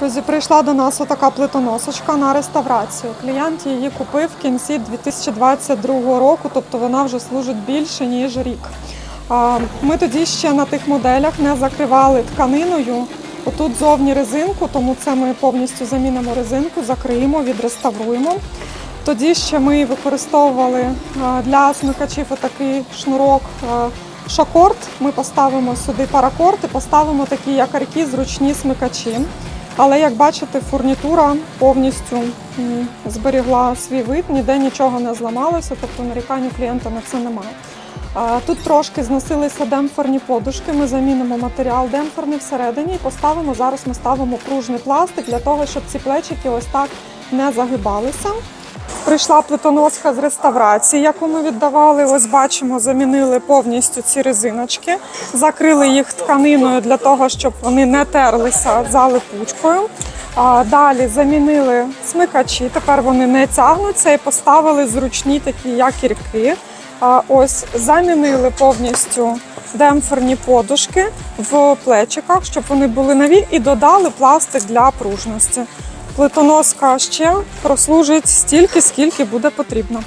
Друзі, прийшла до нас отака плитоносочка на реставрацію. Клієнт її купив в кінці 2022 року, тобто вона вже служить більше ніж рік. Ми тоді ще на тих моделях не закривали тканиною. Отут зовні резинку, тому це ми повністю замінимо резинку, закриємо, відреставруємо. Тоді ще ми використовували для смикачів отакий шнурок е. Ми поставимо сюди паракорд і поставимо такі якорки, зручні смикачі. Але як бачите, фурнітура повністю зберігла свій вид, ніде нічого не зламалося, тобто нарікань у клієнта на це немає. Тут трошки зносилися демпферні подушки. Ми замінимо матеріал демпферний всередині і поставимо. Зараз ми ставимо пружний пластик для того, щоб ці плечики ось так не загибалися. Прийшла плитоноска з реставрації, яку ми віддавали. Ось бачимо, замінили повністю ці резиночки, закрили їх тканиною для того, щоб вони не терлися за липучкою. Далі замінили смикачі, тепер вони не тягнуться і поставили зручні такі якірки. А Ось замінили повністю демпферні подушки в плечиках, щоб вони були нові, і додали пластик для пружності. Плитоноска ще прослужить стільки, скільки буде потрібно.